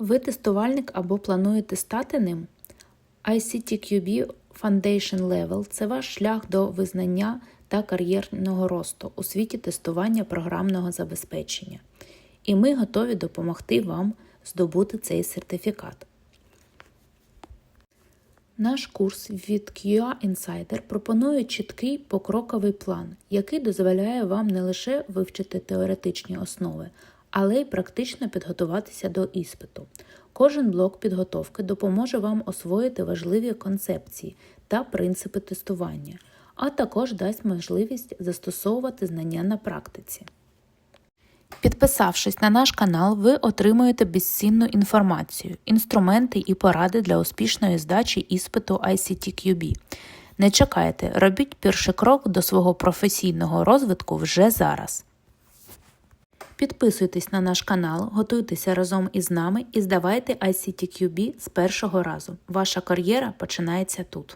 Ви тестувальник або плануєте стати ним? ICTQB Foundation Level це ваш шлях до визнання та кар'єрного росту у світі тестування програмного забезпечення. І ми готові допомогти вам здобути цей сертифікат. Наш курс від QA Insider пропонує чіткий покроковий план, який дозволяє вам не лише вивчити теоретичні основи, але й практично підготуватися до іспиту. Кожен блок підготовки допоможе вам освоїти важливі концепції та принципи тестування, а також дасть можливість застосовувати знання на практиці. Підписавшись на наш канал, ви отримуєте безцінну інформацію, інструменти і поради для успішної здачі іспиту ICTQB. Не чекайте, робіть перший крок до свого професійного розвитку вже зараз. Підписуйтесь на наш канал, готуйтеся разом із нами і здавайте ICTQB з першого разу. Ваша кар'єра починається тут.